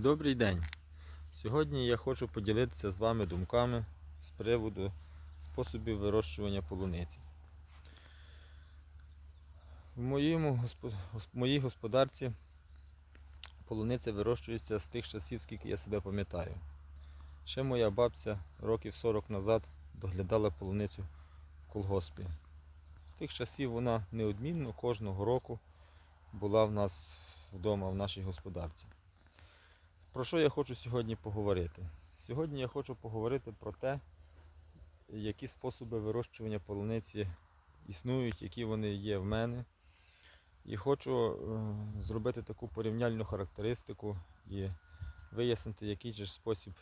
Добрий день! Сьогодні я хочу поділитися з вами думками з приводу способів вирощування полуниці. В моєму, гос- моїй господарці полуниця вирощується з тих часів, скільки я себе пам'ятаю. Ще моя бабця років 40 назад доглядала полуницю в колгоспі. З тих часів вона неодмінно кожного року була в нас вдома в нашій господарці. Про що я хочу сьогодні поговорити? Сьогодні я хочу поговорити про те, які способи вирощування полуниці існують, які вони є в мене. І хочу е, зробити таку порівняльну характеристику і вияснити, який же спосіб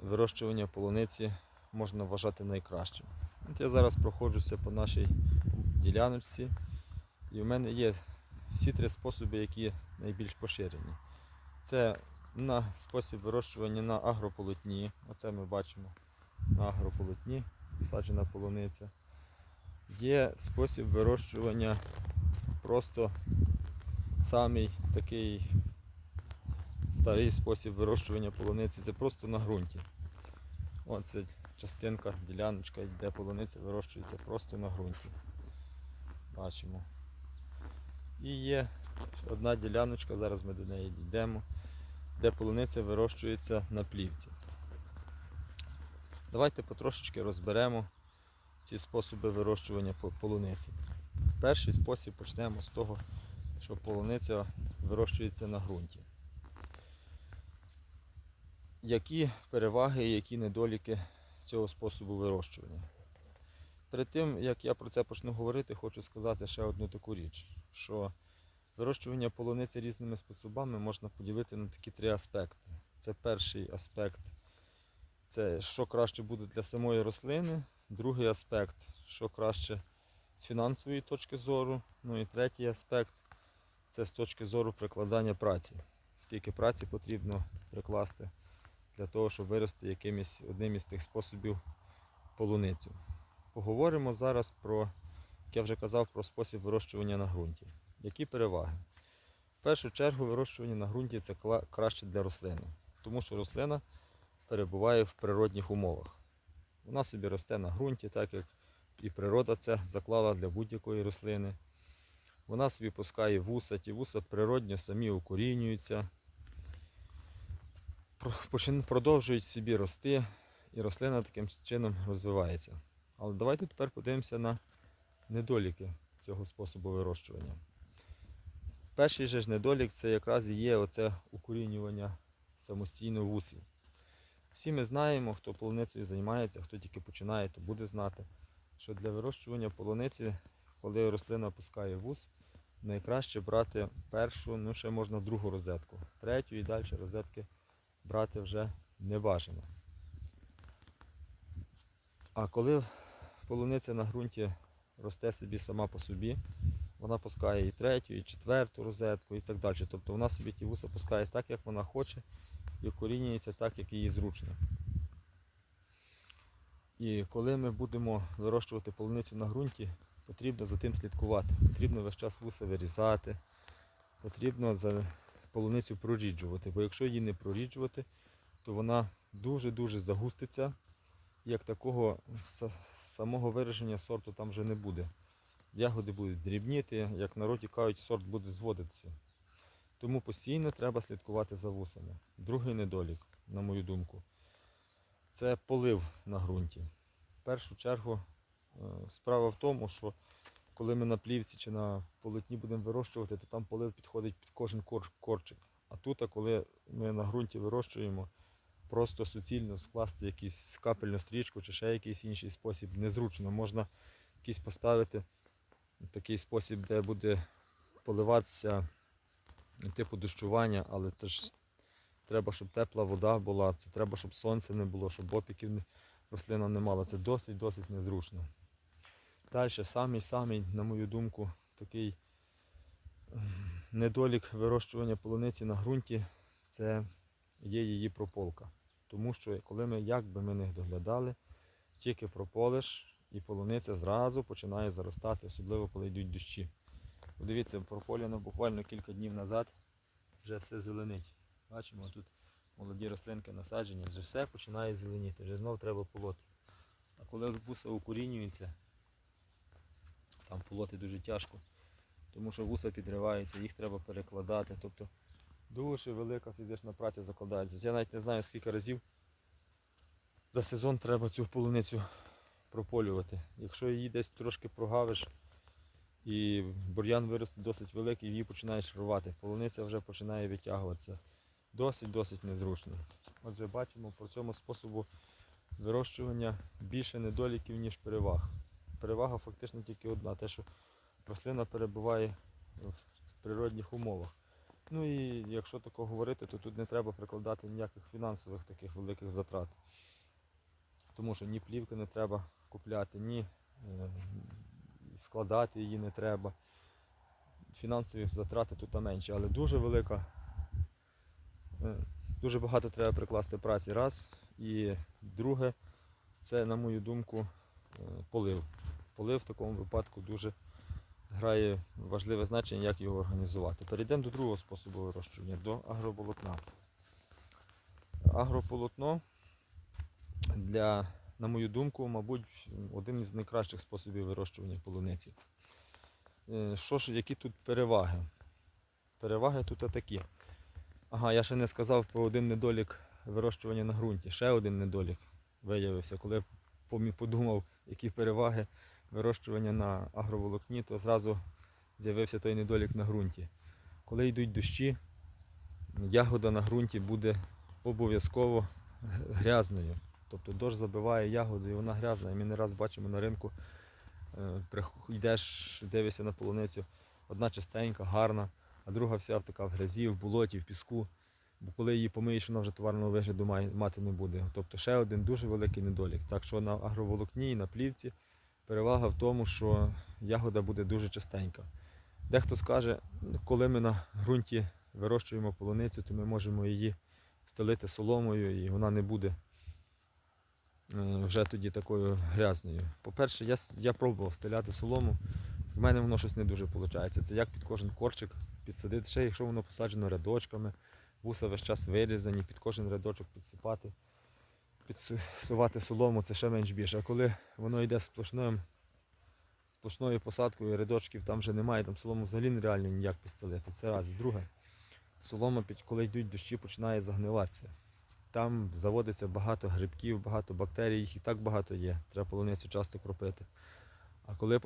вирощування полуниці можна вважати найкращим. От я зараз проходжуся по нашій діляночці, і в мене є всі три способи, які найбільш поширені. Це на спосіб вирощування на агрополотні. Оце ми бачимо на агрополотні саджена полуниця. Є спосіб вирощування просто самий такий старий спосіб вирощування полуниці. Це просто на ґрунті. Оце частинка, діляночка, де полуниця вирощується просто на ґрунті. Бачимо. І є одна діляночка, зараз ми до неї дійдемо, де полуниця вирощується на плівці. Давайте потрошечки розберемо ці способи вирощування по- полуниці. Перший спосіб почнемо з того, що полуниця вирощується на ґрунті. Які переваги і які недоліки цього способу вирощування? Перед тим, як я про це почну говорити, хочу сказати ще одну таку річ, що Вирощування полуниці різними способами можна поділити на такі три аспекти. Це перший аспект, це що краще буде для самої рослини. Другий аспект, що краще з фінансової точки зору. Ну і третій аспект це з точки зору прикладання праці. Скільки праці потрібно прикласти для того, щоб вирости якимось одним із тих способів полуницю. Поговоримо зараз про, як я вже казав, про спосіб вирощування на ґрунті. Які переваги? В першу чергу вирощування на ґрунті це краще для рослини, тому що рослина перебуває в природних умовах. Вона собі росте на ґрунті, так як і природа це заклала для будь-якої рослини. Вона собі пускає вуса, ті вуса природньо самі укорінюються, продовжують собі рости, і рослина таким чином розвивається. Але давайте тепер подивимося на недоліки цього способу вирощування. Перший же ж недолік це якраз і є оце укорінювання самостійно вусів. Всі ми знаємо, хто полуницею займається, хто тільки починає, то буде знати, що для вирощування полуниці, коли рослина пускає вус, найкраще брати першу, ну ще можна другу розетку. Третю і далі розетки брати вже не бажано. А коли полуниця на ґрунті росте собі сама по собі, вона пускає і третю, і четверту розетку і так далі. Тобто вона собі ті вуса пускає так, як вона хоче, і укорінюється так, як їй зручно. І коли ми будемо вирощувати полуницю на ґрунті, потрібно за тим слідкувати. Потрібно весь час вуса вирізати, потрібно за полуницю проріджувати, бо якщо її не проріджувати, то вона дуже-дуже загуститься. Як такого самого вираження сорту там вже не буде. Ягоди будуть дрібніти, як народі кажуть, сорт буде зводитися. Тому постійно треба слідкувати за вусами. Другий недолік, на мою думку, це полив на ґрунті. В першу чергу е, справа в тому, що коли ми на плівці чи на полотні будемо вирощувати, то там полив підходить під кожен корчик. А тут, коли ми на ґрунті вирощуємо, просто суцільно скласти якусь капельну стрічку чи ще якийсь інший спосіб незручно. Можна якийсь поставити такий спосіб, де буде поливатися типу дощування, але теж треба, щоб тепла вода була, це треба, щоб сонця не було, щоб опіків рослина не мала. Це досить-досить незручно. Далі, самий-самий, на мою думку, такий ем, недолік вирощування полуниці на ґрунті це є її прополка. Тому що коли ми, як би ми не доглядали, тільки прополиш і полуниця зразу починає заростати, особливо коли йдуть дощі. Подивіться, прополяно буквально кілька днів назад вже все зеленить. Бачимо, тут молоді рослинки насаджені, вже все починає зеленіти, вже знов треба полоти. А коли вуса укорінюються, там полоти дуже тяжко, тому що вуса підриваються, їх треба перекладати. Тобто дуже велика фізична праця закладається. Я навіть не знаю скільки разів за сезон треба цю полуницю прополювати. Якщо її десь трошки прогавиш і бур'ян виросте досить великий, її починаєш рвати. Полуниця вже починає витягуватися. Досить-досить незручно. Отже, бачимо по цьому способу вирощування більше недоліків, ніж переваг. Перевага фактично тільки одна, те, що рослина перебуває в природних умовах. Ну і якщо тако говорити, то тут не треба прикладати ніяких фінансових таких великих затрат. Тому що ні плівки не треба купляти, ні е, вкладати її не треба. Фінансові затрати тут менші, але дуже велика. е, Дуже багато треба прикласти праці раз. І друге, це, на мою думку, е, полив. Полив в такому випадку дуже грає важливе значення, як його організувати. Перейдемо до другого способу вирощування, до агроболотна. Агрополотно для, на мою думку, мабуть, один із найкращих способів вирощування полуниці. Е, Що ж, які тут переваги? Переваги тут такі. Ага, я ще не сказав про один недолік вирощування на ґрунті. Ще один недолік виявився. Коли я подумав, які переваги вирощування на агроволокні, то зразу з'явився той недолік на ґрунті. Коли йдуть дощі, ягода на ґрунті буде обов'язково грязною. Тобто дощ забиває ягоду і вона грязна. І ми не раз бачимо на ринку, е, йдеш, дивишся на полуницю, одна чистенька, гарна, а друга вся така в грязі, в болоті, в піску. Бо коли її помиєш, вона вже товарного вигляду мати не буде. Тобто ще один дуже великий недолік. Так що на агроволокні і на плівці перевага в тому, що ягода буде дуже чистенька. Дехто скаже, «Ну, коли ми на ґрунті вирощуємо полуницю, то ми можемо її стелити соломою і вона не буде вже тоді такою грязною. По-перше, я, я пробував стеляти солому. В мене воно щось не дуже виходить. Це як під кожен корчик підсадити, ще якщо воно посаджено рядочками, вуса весь час вирізані, під кожен рядочок підсипати, підсувати солому, це ще менш більше. А коли воно йде сплошною, сплошною посадкою, рядочків там вже немає, там солому взагалі нереально ніяк підстелити. Це раз. Друге, солома, коли йдуть дощі, починає загниватися. Там заводиться багато грибків, багато бактерій, їх і так багато є. Треба полуницю часто кропити. А коли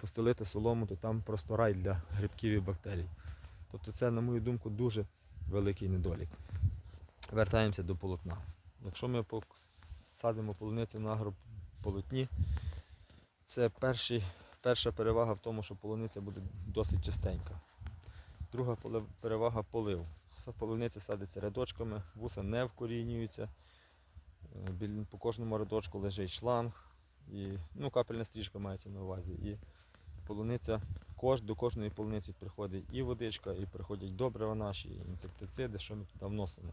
постелити солому, то там просто рай для грибків і бактерій. Тобто це, на мою думку, дуже великий недолік. Вертаємося до полотна. Якщо ми посадимо полуницю на агрополотні, це перший, перша перевага в тому, що полуниця буде досить чистенька. Друга перевага полив. Полуниця садиться рядочками, вуса не вкорінюються. Е, По кожному рядочку лежить шланг, і, ну, капельна стрічка мається на увазі. І полуниця, до кожної полуниці приходить і водичка, і приходять добрива наші, і інсектициди, що ми туди вносимо.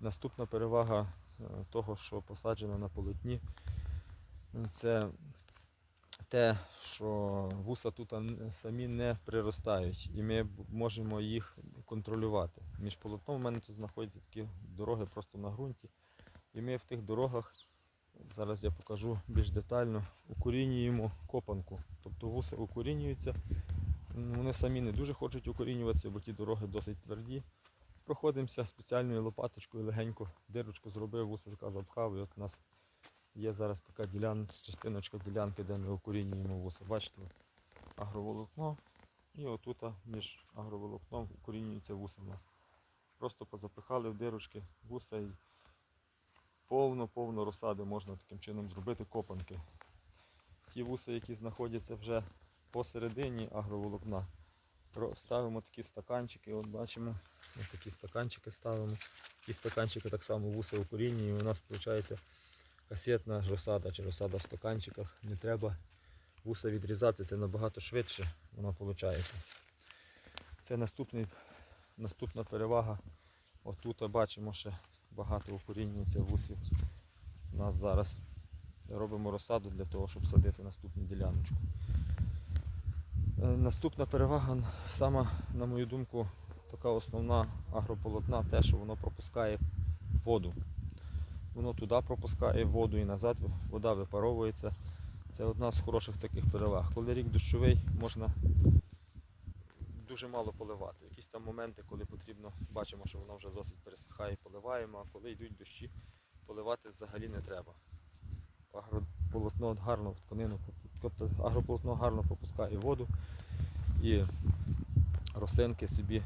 Наступна перевага е, того, що посаджено на полотні, це те, що вуса тут самі не приростають, і ми можемо їх контролювати. Між полотном у мене тут знаходяться такі дороги просто на ґрунті. І ми в тих дорогах, зараз я покажу більш детально, укорінюємо копанку. Тобто вуса укорінюються. Вони самі не дуже хочуть укорінюватися, бо ті дороги досить тверді. Проходимося спеціальною лопаточкою, легенько дирочку зробив, вуса запхав, і от у нас Є зараз така ділян, частиночка ділянки, де ми укорінюємо вуса. Бачите, агроволокно. І отут між агроволокном укорінюються вуса в нас. Просто позапихали в дирочки вуса і повно-повно розсади можна таким чином зробити копанки. Ті вуса, які знаходяться вже посередині агроволокна, ставимо такі стаканчики, от бачимо, ось такі стаканчики ставимо. І стаканчики так само вуса укорінюємо. І у нас виходить касетна розсада чи розсада в стаканчиках. Не треба вуса відрізати, це набагато швидше воно виходить. Це наступний, наступна перевага. Отут бачимо ще багато укорінюється вусів. У нас зараз робимо розсаду для того, щоб садити наступну діляночку. Е, Наступна перевага, сама, на мою думку, така основна агрополотна, те, що воно пропускає воду. Воно туди пропускає воду і назад вода випаровується. Це одна з хороших таких переваг. Коли рік дощовий, можна дуже мало поливати. Якісь там моменти, коли потрібно, бачимо, що воно вже досить пересихає, поливаємо, а коли йдуть дощі, поливати взагалі не треба. Агрополотно гарно в тканину, тобто агрополотно гарно пропускає воду і рослинки собі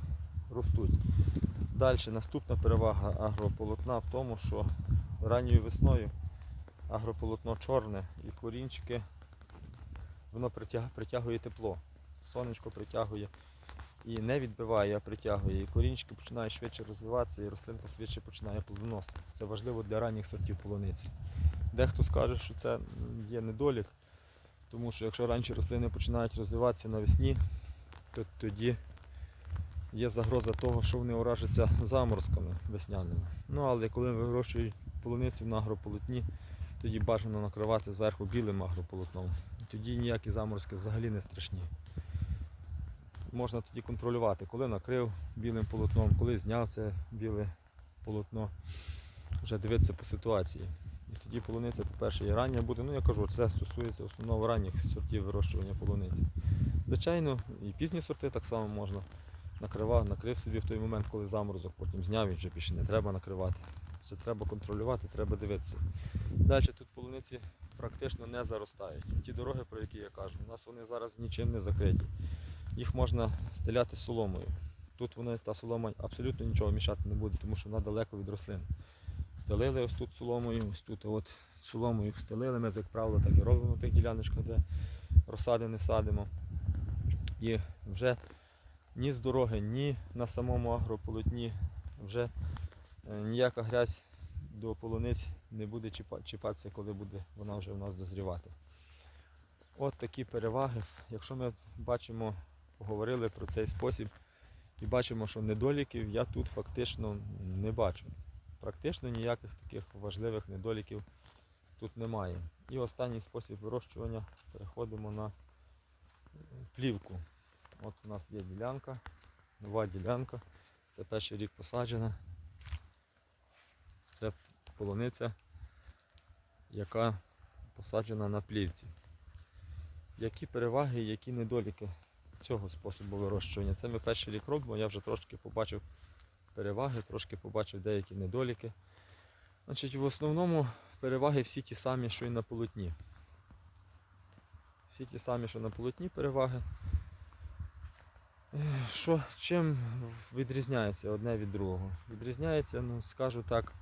ростуть. Далі наступна перевага агрополотна в тому, що ранньою весною агрополотно чорне і корінчики воно притягує тепло. Сонечко притягує і не відбиває, а притягує. І корінчики починають швидше розвиватися, і рослинка швидше починає плодоносити. Це важливо для ранніх сортів полуниці. Дехто скаже, що це є недолік, тому що якщо раніше рослини починають розвиватися навесні, то тоді є загроза того, що вони уражаться заморозками весняними. Ну але коли вирощують полуницю на агрополотні, тоді бажано накривати зверху білим агрополотном. Тоді ніякі заморозки взагалі не страшні. Можна тоді контролювати, коли накрив білим полотном, коли зняв це біле полотно. Вже дивитися по ситуації. І тоді полуниця, по-перше, і рання буде. Ну я кажу, це стосується основно ранніх сортів вирощування полуниці. Звичайно, і пізні сорти так само можна. Накривав, накрив собі в той момент, коли заморозок, потім зняв і вже більше не треба накривати. Це треба контролювати, треба дивитися. Далі тут полуниці практично не заростають. Ті дороги, про які я кажу, у нас вони зараз нічим не закриті. Їх можна стеляти соломою. Тут вони, та солома абсолютно нічого мішати не буде, тому що вона далеко від рослин. Стелили ось тут соломою, ось тут от соломою стелили. Ми, як правило, так і робимо в тих діляночках, де розсади не садимо. І вже ні з дороги, ні на самому агрополотні вже ніяка грязь до полуниць не буде чіпатися, коли буде вона вже в нас дозрівати. От такі переваги. Якщо ми бачимо, поговорили про цей спосіб і бачимо, що недоліків я тут фактично не бачу. Практично ніяких таких важливих недоліків тут немає. І останній спосіб вирощування переходимо на е, плівку. От у нас є ділянка, нова ділянка. Це перший рік посаджена. Полуниця, яка посаджена на плівці. Які переваги, які недоліки цього способу вирощування? Це ми перший рік робимо, я вже трошки побачив переваги, трошки побачив деякі недоліки. Значить, в основному переваги всі ті самі, що і на полотні. Всі ті самі, що на полотні переваги. Е, Що, чим відрізняється одне від другого? Відрізняється, ну скажу так,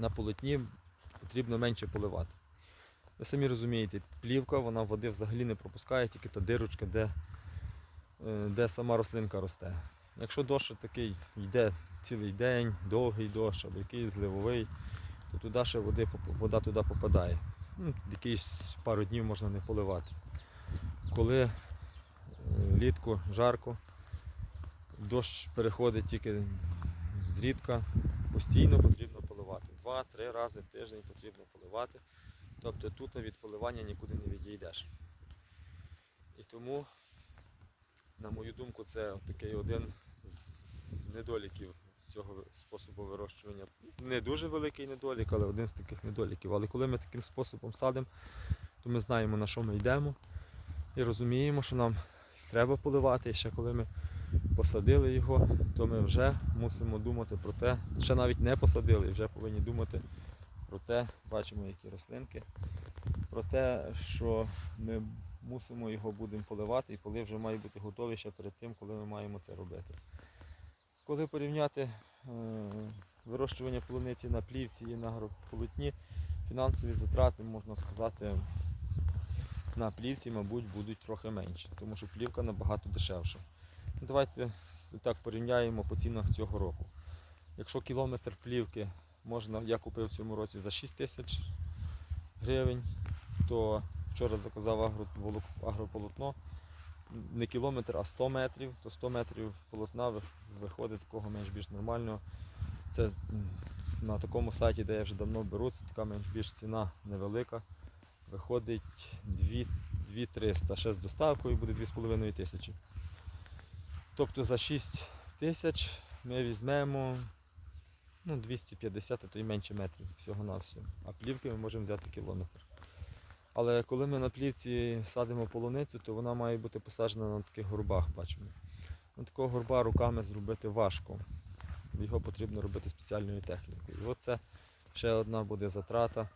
на полотні потрібно менше поливати. Ви самі розумієте, плівка, вона води взагалі не пропускає, тільки та дирочка, де, е, де сама рослинка росте. Якщо дощ такий йде цілий день, довгий дощ або якийсь зливовий, то туди ще води, вода туди попадає. Ну, якісь пару днів можна не поливати. Коли е, влітку жарко, дощ переходить тільки зрідка, постійно потрібно поливати. Два-три рази в тиждень потрібно поливати. Тобто тут від поливання нікуди не відійдеш. І тому, на мою думку, це такий один з недоліків цього способу вирощування. Не дуже великий недолік, але один з таких недоліків. Але коли ми таким способом садимо, то ми знаємо, на що ми йдемо і розуміємо, що нам треба поливати. І ще коли ми посадили його, то ми вже мусимо думати про те, ще навіть не посадили, вже повинні думати про те, бачимо, які рослинки, про те, що ми мусимо його будемо поливати, і полив вже має бути готовий ще перед тим, коли ми маємо це робити. Коли порівняти е, вирощування полуниці на плівці і на агрополотні, фінансові затрати, можна сказати, на плівці, мабуть, будуть трохи менші, тому що плівка набагато дешевша. Давайте так порівняємо по цінах цього року. Якщо кілометр плівки можна, я купив в цьому році за 6 тисяч гривень, то вчора заказав агрополотно не кілометр, а 100 метрів, то 100 метрів полотна виходить такого менш-більш нормального. Це на такому сайті, де я вже давно беру, це така менш-більш ціна невелика. Виходить 2300, ще з доставкою буде 2,5 тисячі. Тобто за 6 тисяч ми візьмемо ну, 250, а то й менше метрів всього-навсього. А плівки ми можемо взяти кілометр. Але коли ми на плівці садимо полуницю, то вона має бути посаджена на таких горбах, бачимо. Ну, такого горба руками зробити важко. Його потрібно робити спеціальною технікою. І оце ще одна буде затрата,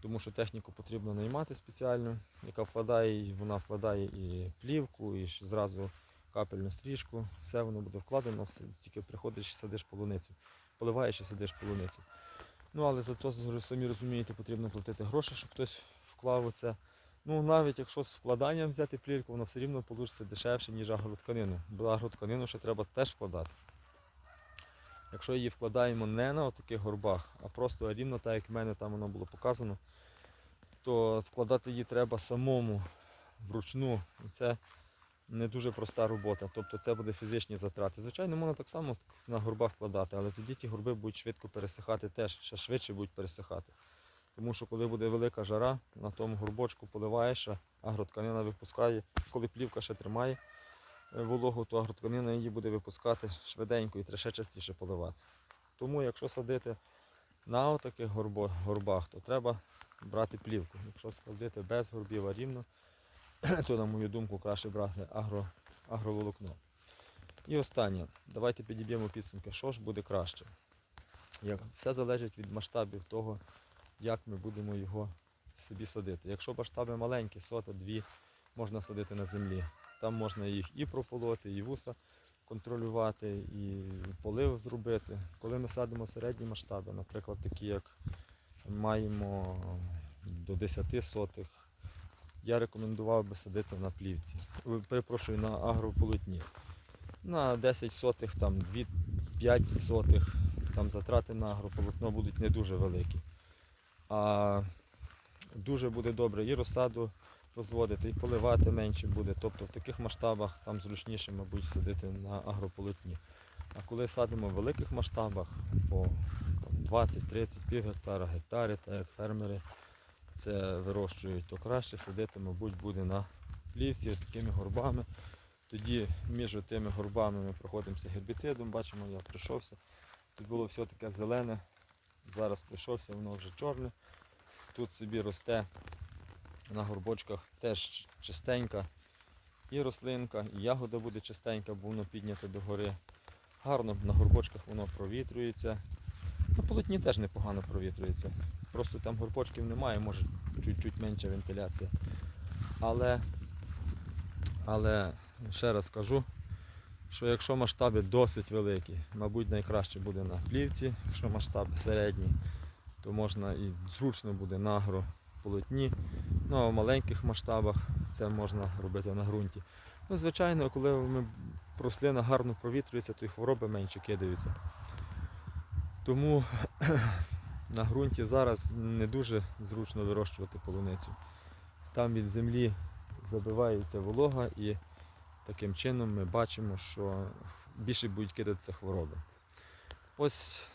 тому що техніку потрібно наймати спеціальну, яка вкладає, і вона вкладає і плівку, і зразу капельну стрічку. Все воно буде вкладено, все, тільки приходиш і садиш полуницю. Поливаєш і садиш полуницю. Ну, але зато зро- самі розумієте, потрібно платити гроші, щоб хтось вклав у це. Ну, навіть якщо з вкладанням взяти плівку, воно все рівно вийде дешевше, ніж агротканину. Бо агротканину ще треба теж вкладати. Якщо її вкладаємо не на таких горбах, а просто рівно так, як в мене там воно було показано, то складати її треба самому вручну. І це не дуже проста робота. Тобто це буде фізичні затрати. Звичайно, можна так само на горбах вкладати, але тоді ті горби будуть швидко пересихати теж, ще швидше будуть пересихати. Тому що коли буде велика жара, на тому горбочку поливаєш, агротканина випускає, коли плівка ще тримає е, вологу, то агротканина її буде випускати швиденько і ще частіше поливати. Тому якщо садити на таких горбах, то треба брати плівку. Якщо садити без горбів, а рівно, то, на мою думку, краще брати агро, агроволокно. І останнє, давайте підіб'ємо підсумки, що ж буде краще. Як- Все залежить від масштабів того, як ми будемо його собі садити. Якщо масштаби маленькі, сота, дві, можна садити на землі. Там можна їх і прополоти, і вуса контролювати, і полив зробити. Коли ми садимо середні масштаби, наприклад, такі як маємо до 10 сотих, я рекомендував би садити на плівці. Перепрошую, на агрополотні. На 10 сотих, там 2, 5 сотих, там затрати на агрополотно будуть не дуже великі. А дуже буде добре і розсаду розводити, і поливати менше буде. Тобто в таких масштабах там зручніше, мабуть, садити на агрополотні. А коли садимо в великих масштабах по 20-30 пів гектара, гектари, так як фермери це вирощують, то краще садити, мабуть, буде на плівці такими горбами. Тоді між тими горбами ми проходимося гербіцидом, бачимо, я прийшовся. Тут було все таке зелене, зараз прийшовся, воно вже чорне. Тут собі росте на горбочках теж чистенька і рослинка, і ягода буде чистенька, бо воно піднято догори. Гарно на горбочках воно провітрюється. На полотні теж непогано провітрюється. Просто там горбочків немає, може чуть-чуть менша вентиляція. Але, але ще раз кажу, що якщо масштаби досить великі, мабуть найкраще буде на плівці, якщо масштаби середні, то можна і зручно буде на агрополотні. Ну а в маленьких масштабах це можна робити на ґрунті. Ну, звичайно, коли ми рослина гарно провітрюється, то і хвороби менше кидаються. Тому на ґрунті зараз не дуже зручно вирощувати полуницю. Там від землі забивається волога і таким чином ми бачимо, що більше будуть кидатися хвороби. Ось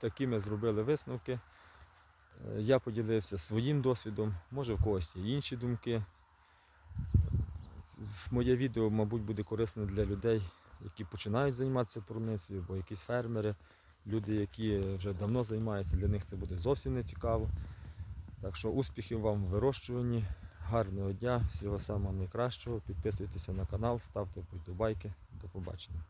такі ми зробили висновки. Е, Я поділився своїм досвідом, може в когось є інші думки. Моє відео, мабуть, буде корисне для людей, які починають займатися полуницею, або якісь фермери, люди, які вже давно займаються, для них це буде зовсім не цікаво. Так що успіхів вам в вирощуванні, гарного дня, всього самого найкращого. Підписуйтеся на канал, ставте вподобайки. До побачення.